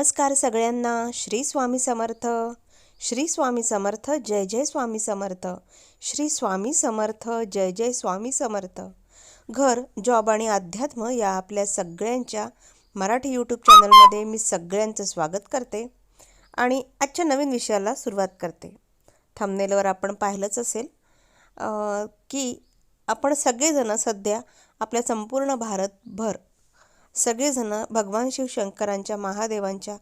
नमस्कार सगळ्यांना. श्री स्वामी समर्थ. श्री स्वामी समर्थ जय जय स्वामी समर्थ. श्री स्वामी समर्थ जय जय स्वामी समर्थ. घर जॉब आणि अध्यात्म या आपल्या सगळ्यांच्या मराठी यूट्यूब चॅनलमध्ये मी सगळ्यांचं स्वागत करते आणि आजच्या नवीन विषयाला सुरुवात करते. थंबनेलवर आपण पाहिलंच असेल की आपण सगळेजणं सध्या आपल्या संपूर्ण भारतभर सगळेजणं भगवान शिवशंकरांच्या महादेवांच्या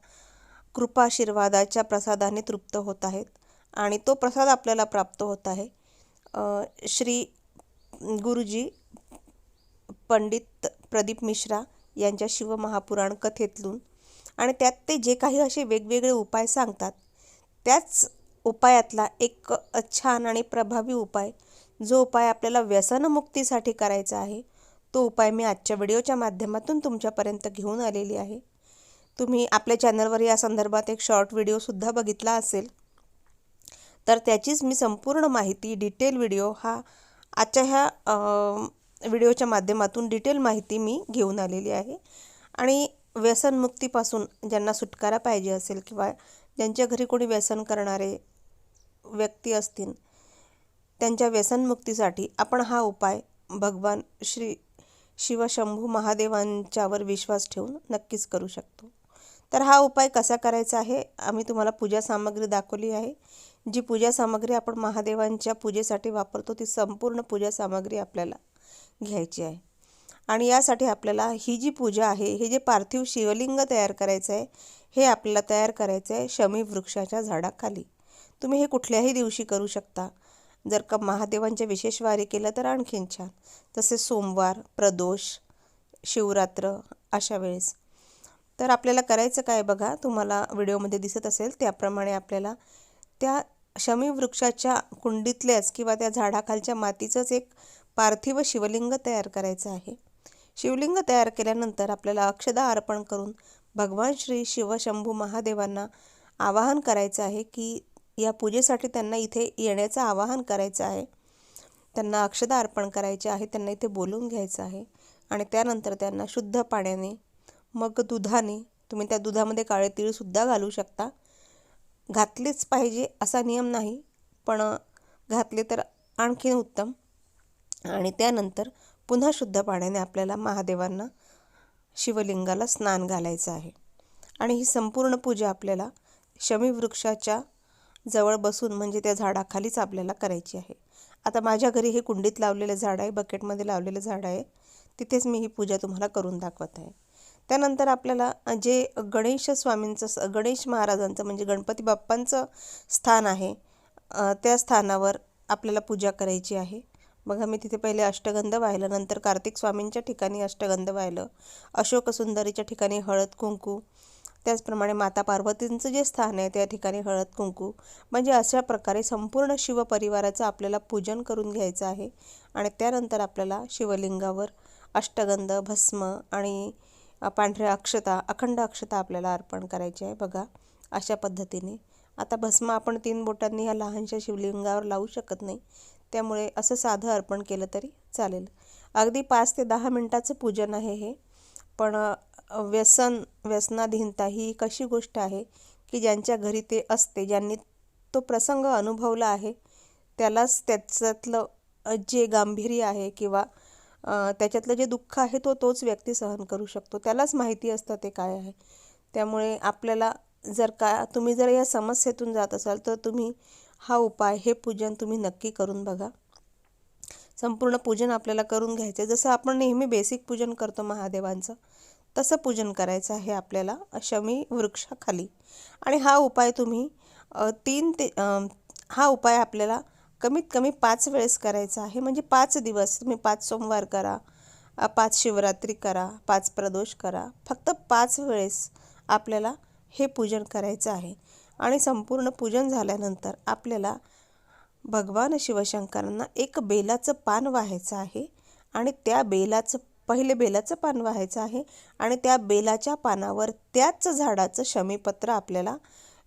कृपाशीर्वादाच्या प्रसादाने तृप्त होत आहेत आणि तो प्रसाद आपल्याला प्राप्त होत आहे. श्री गुरुजी पंडित प्रदीप मिश्रा यांच्या शिवमहापुराण कथेतून आणि त्यात ते जे काही असे वेगवेगळे उपाय सांगतात त्याच उपायातला एक छान आणि प्रभावी उपाय जो उपाय आपल्याला व्यसनमुक्तीसाठी करायचा आहे तो उपाय मी आजच्या व्हिडिओच्या माध्यमातून तुमच्यापर्यंत घेऊन आलेली आहे. तुम्ही आपल्या चॅनलवर या संदर्भात एक शॉर्ट व्हिडिओसुद्धा बघितला असेल. तर त्याचीच मी संपूर्ण माहिती डिटेल व्हिडिओ हा आजच्या ह्या व्हिडिओच्या माध्यमातून डिटेल माहिती मी घेऊन आलेली आहे. आणि व्यसनमुक्तीपासून ज्यांना सुटकारा पाहिजे असेल किंवा ज्यांच्या घरी कोणी व्यसन करणारे व्यक्ती असतील त्यांच्या व्यसनमुक्तीसाठी आपण हा उपाय भगवान श्री शिवशंभू महादेवांच्यावर विश्वास ठेवून नक्कीच करू शकतो. तर हा उपाय कसा करायचा आहे? आम्ही तुम्हाला पूजा सामग्री दाखवली आहे. जी पूजा सामग्री आपण महादेवांच्या पूजेसाठी वापरतो ती संपूर्ण पूजा सामग्री आपल्याला घ्यायची आहे. आणि यासाठी आपल्याला ही जी पूजा आहे हे जे पार्थिव शिवलिंग तयार करायचं आहे हे आपल्याला तयार करायचं आहे शमी वृक्षाच्या झाडाखाली. तुम्ही हे कुठल्याही दिवशी करू शकता. जर का महादेवांच्या विशेष वारी केलं तर आणखीन छान. तसे सोमवार प्रदोष शिवरात्र अशा वेळेस. तर आपल्याला करायचं काय बघा? तुम्हाला व्हिडिओमध्ये दिसत असेल त्याप्रमाणे आपल्याला त्या शमी वृक्षाच्या कुंडीतल्याच किंवा त्या झाडाखालच्या मातीचंच एक पार्थिव शिवलिंग तयार करायचं आहे. शिवलिंग तयार केल्यानंतर आपल्याला अक्षदा अर्पण करून भगवान श्री शिवशंभू महादेवांना आवाहन करायचं आहे की या पूजेसाठी त्यांना इथे येण्याचं आवाहन करायचं आहे. त्यांना अक्षदा अर्पण करायचे आहे. त्यांना इथे बोलून घ्यायचं आहे. आणि त्यानंतर त्यांना शुद्ध पाण्याने मग दुधाने तुम्ही त्या दुधामध्ये काळे तीळसुद्धा घालू शकता. घातलेच पाहिजे असा नियम नाही पण घातले तर आणखीन उत्तम. आणि त्यानंतर पुन्हा शुद्ध पाण्याने आपल्याला महादेवांना शिवलिंगाला स्नान घालायचं आहे. आणि ही संपूर्ण पूजा आपल्याला शमी वृक्षाच्या जवळ बसून म्हणजे त्या झाडाखालीच आपल्याला करायची आहे. आता माझ्या घरी हे कुंडीत लावलेलं झाड आहे बकेटमध्ये लावलेलं झाड आहे. तिथेच मी ही पूजा तुम्हाला करून दाखवत आहे. त्यानंतर आपल्याला जे गणेश स्वामींचं स- गणेश महाराजांचं म्हणजे गणपती बाप्पांचं स्थान आहे त्या स्थानावर आपल्याला पूजा करायची आहे. बघा मी तिथे पहिले अष्टगंध वाहिलं नंतर कार्तिक स्वामींच्या ठिकाणी अष्टगंध वाहिलं अशोक सुंदरीच्या ठिकाणी हळद कुंकू त्याचप्रमाणे माता पार्वतींचं जे स्थान आहे त्या ठिकाणी हळद कुंकू म्हणजे अशा प्रकारे संपूर्ण शिवपरिवाराचं आपल्याला पूजन करून घ्यायचं आहे. आणि त्यानंतर आपल्याला शिवलिंगावर अष्टगंध भस्म आणि पांढऱ्या अक्षता अखंड अक्षता आपल्याला अर्पण करायची आहे. बघा अशा पद्धतीने. आता भस्म आपण तीन बोटांनी ह्या लहानशा शिवलिंगावर लावू शकत नाही. त्यामुळे असं साधं अर्पण केलं तरी चालेल. अगदी पाच ते दहा मिनटाचं पूजन आहे हे. पण व्यसन व्यसनाधीनता ही एक अशी गोष्ट आहे की ज्यांच्या घरी ते असते ज्यांनी तो प्रसंग अनुभवला आहे त्यालाच त्याच्यातलं जे गांभीर्य आहे किंवा त्याच्यातलं जे दुःख आहे तो तोच व्यक्ती सहन करू शकतो. त्यालाच माहिती असतं ते काय आहे. त्यामुळे आपल्याला जर का तुम्ही जर या समस्येतून जात असाल तर तुम्ही हा उपाय हे पूजन तुम्ही नक्की करून बघा. संपूर्ण पूजन आपल्याला करून घ्यायचं आहे जसं आपण नेहमी बेसिक पूजन करतो महादेवांचं तसं पूजन करायचं आहे आपल्याला शमी वृक्षाखाली. आणि हा उपाय तुम्ही तीन ते हा उपाय आपल्याला कमीत कमी पाच वेळेस करायचा आहे. म्हणजे पाच दिवस तुम्ही पाच सोमवार करा पाच शिवरात्री करा पाच प्रदोष करा. फक्त पाच वेळेस आपल्याला हे पूजन करायचं आहे. आणि संपूर्ण पूजन झाल्यानंतर आपल्याला भगवान शिवशंकरांना एक बेलाचं पान व्हायचं आहे. आणि त्या बेलाचं पहिले बेलाचं पान व्हायचं आहे आणि त्या बेलाच्या पानावर त्याच झाडाचं शमीपत्र आपल्याला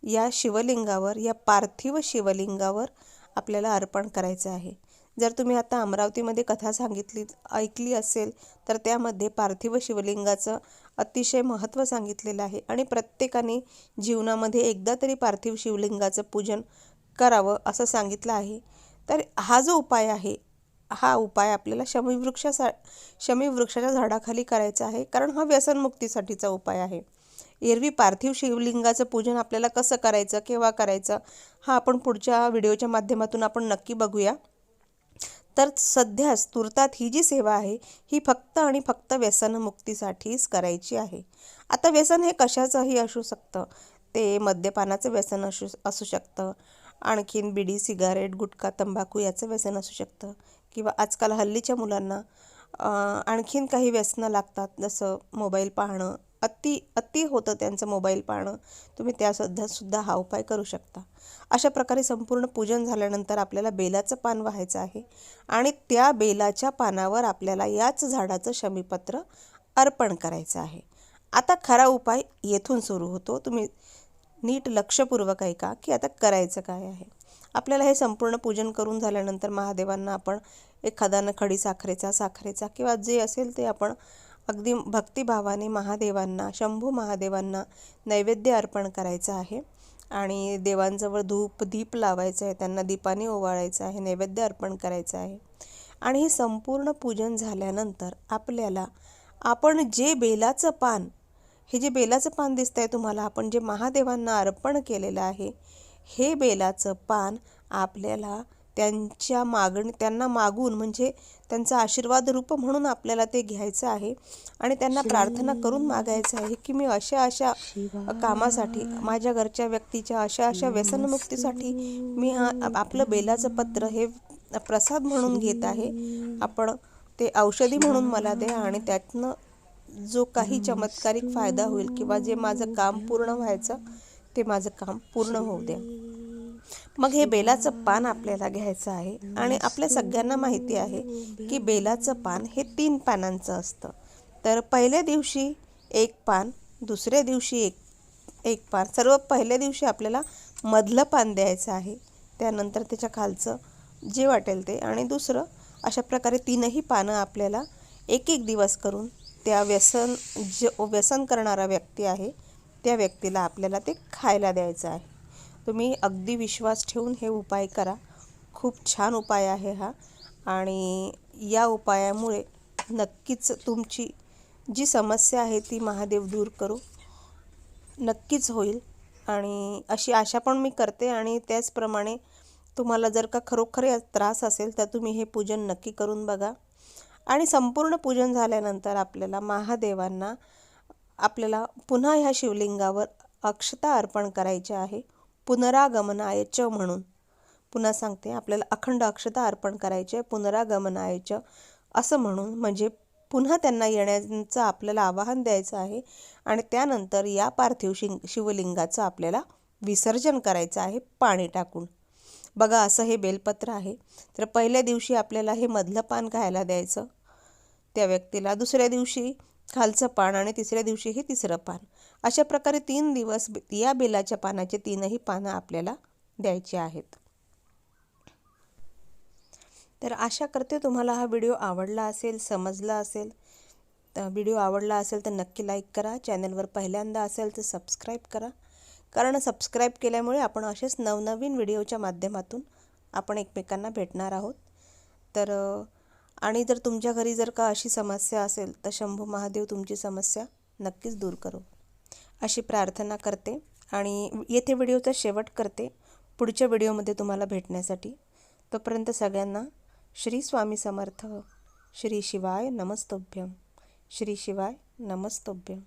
या शिवलिंगावर या पार्थिव शिवलिंगावर आपल्याला अर्पण करायचं आहे. जर तुम्ही आता अमरावतीमध्ये कथा सांगितली ऐकली असेल तर त्यामध्ये पार्थिव शिवलिंगाचं अतिशय महत्त्व सांगितलेलं आहे आणि प्रत्येकाने जीवनामध्ये एकदा तरी पार्थिव शिवलिंगाचं पूजन करावं असं सांगितलं आहे. तर हा जो उपाय आहे हा उपाय आपल्याला शमीवृक्षासा शमीवृक्षाच्या झाडाखाली करायचा आहे. कारण हा व्यसनमुक्तीसाठीचा उपाय आहे. एरवी पार्थिव शिवलिंगाचं पूजन आपल्याला कसं करायचं केव्हा करायचं हा आपण पुढच्या व्हिडिओच्या माध्यमातून आपण नक्की बघूया. तर सध्याच तुर्तात ही जी सेवा आहे ही फक्त आणि फक्त व्यसनमुक्तीसाठीच करायची आहे. आता व्यसन हे कशाचंही असू शकतं. ते मद्यपानाचं व्यसन असू असू शकतं. आणखीन बिडी सिगारेट गुटखा तंबाखू याचं व्यसन असू शकतं. किंवा आजकाल हल्लीच्या मुलांना आणखीन काही व्यसनं लागतात जसं मोबाईल पाहणं अति अति होतं त्यांचं मोबाईल पाहणं तुम्ही त्यासुद्धा सुद्धा हा उपाय करू शकता. अशा प्रकारे संपूर्ण पूजन झाल्यानंतर आपल्याला बेलाचं पान व्हायचं आहे आणि त्या बेलाच्या पानावर आपल्याला याच झाडाचं शमीपत्र अर्पण करायचं आहे. आता खरा उपाय येथून सुरू होतो. तुम्ही नीट लक्षपूर्वक ऐका की आता करायचं काय आहे. आपल्याला हे संपूर्ण पूजन करून झाल्यानंतर महादेवांना आपण एखादा खडी साखरेचा साखरेचा किंवा जे असेल ते आपण अगदी भक्तिभावाने महादेवांना शंभू महादेवांना नैवेद्य अर्पण करायचं आहे. आणि देवांजवळ धूप दीप लावायचं आहे त्यांना दीपाने ओवाळायचं आहे नैवेद्य अर्पण करायचं आहे. आणि हे संपूर्ण पूजन झाल्यानंतर आपल्याला आपण जे बेलाचं पान हे जे बेलाचं पान दिसतं आहे तुम्हाला आपण जे महादेवांना अर्पण केलेलं आहे हे बेलाचं पान आपल्याला त्यांच्या मागणी त्यांना मागून म्हणजे त्यांचा आशीर्वाद रूप म्हणून आपल्याला ते घ्यायचं आहे आणि त्यांना प्रार्थना करून मागायचं आहे की मी अशा अशा कामासाठी माझ्या घरच्या व्यक्तीच्या अशा अशा व्यसनमुक्तीसाठी मी हा आपलं बेलाचं पत्र हे प्रसाद म्हणून घेत आहे. आपण ते औषधी म्हणून मला द्या आणि त्यातनं जो काही चमत्कारिक फायदा होईल किंवा जे माझं काम पूर्ण व्हायचं ते माझं काम पूर्ण होऊ द्या. मग हे बेलाचं पान आपल्याला घ्यायचं आहे आणि आपल्या सगळ्यांना माहिती आहे की बेलाचं पान हे तीन पानांचं असतं. तर पहिल्या दिवशी एक पान दुसऱ्या दिवशी एक एक पान. सर्व पहिल्या दिवशी आपल्याला मधलं पान द्यायचं आहे. त्यानंतर त्याच्या खालचं जे वाटेल ते आणि दुसरं अशा प्रकारे तीनही पानं आपल्याला एक एक दिवस करून त्या व्यसन जे व्यसन करणारा व्यक्ती आहे त्या व्यक्तीला आपल्याला ते खायला द्यायचं आहे. तुम्ही अगदी विश्वास ठेवून हे उपाय करा. खूप छान उपाय आहे हा. आणि या उपायामुळे नक्कीच तुमची जी समस्या आहे ती महादेव दूर करू. नक्कीच होईल. आणि अशी आशा पण मी करते आणि त्याचप्रमाणे तुम्हाला जर का खरोखर त्रास असेल तर तुम्ही हे पूजन नक्की करून बघा. आणि संपूर्ण पूजन झाल्यानंतर आपल्याला महादेवांना आपल्याला पुन्हा ह्या शिवलिंगावर अक्षता अर्पण करायची आहे. पुनरागमनायच च म्हणून. पुन्हा सांगते आपल्याला अखंड अक्षता अर्पण करायचे पुनरागमनाय च असं म्हणून म्हणजे पुन्हा त्यांना येण्याचं आपल्याला आवाहन द्यायचं आहे आणि त्यानंतर या पार्थिव शिंग शिवलिंगाचं आपल्याला विसर्जन करायचं आहे पाणी टाकून. बघा असं हे बेलपत्र आहे. तर पहिल्या दिवशी आपल्याला हे मधलं पान खायला द्यायचं त्या व्यक्तीला. दुसऱ्या दिवशी खालचं पान आणि तिसऱ्या दिवशी हे तिसरं पान. अशा प्रकारे तीन दिवस या बेलाच्या पानाचे तीनही पानं आपल्याला द्यायची आहेत. तर आशा करते तुम्हाला हा व्हिडिओ आवडला असेल समजला असेल. तर व्हिडिओ आवडला असेल तर नक्की लाईक करा. चॅनलवर पहिल्यांदा असेल तर सबस्क्राईब करा. कारण सबस्क्राईब केल्यामुळे आपण असेच नवनवीन व्हिडिओच्या माध्यमातून आपण एकमेकांना भेटणार आहोत. तर आणि जर तुमच्या घरी जर का अशी समस्या असेल तर शंभू महादेव तुमची समस्या नक्कीच दूर करू. अशी प्रार्थना करते आणि येथे व्हिडिओचा शेवट करते पुढच्या व्हिडिओमध्ये तुम्हाला भेटण्यासाठी. तोपर्यंत सगळ्यांना श्री स्वामी समर्थ श्री शिवाय नमस्तोभ्यम श्री शिवाय नमस्तोभ्यम.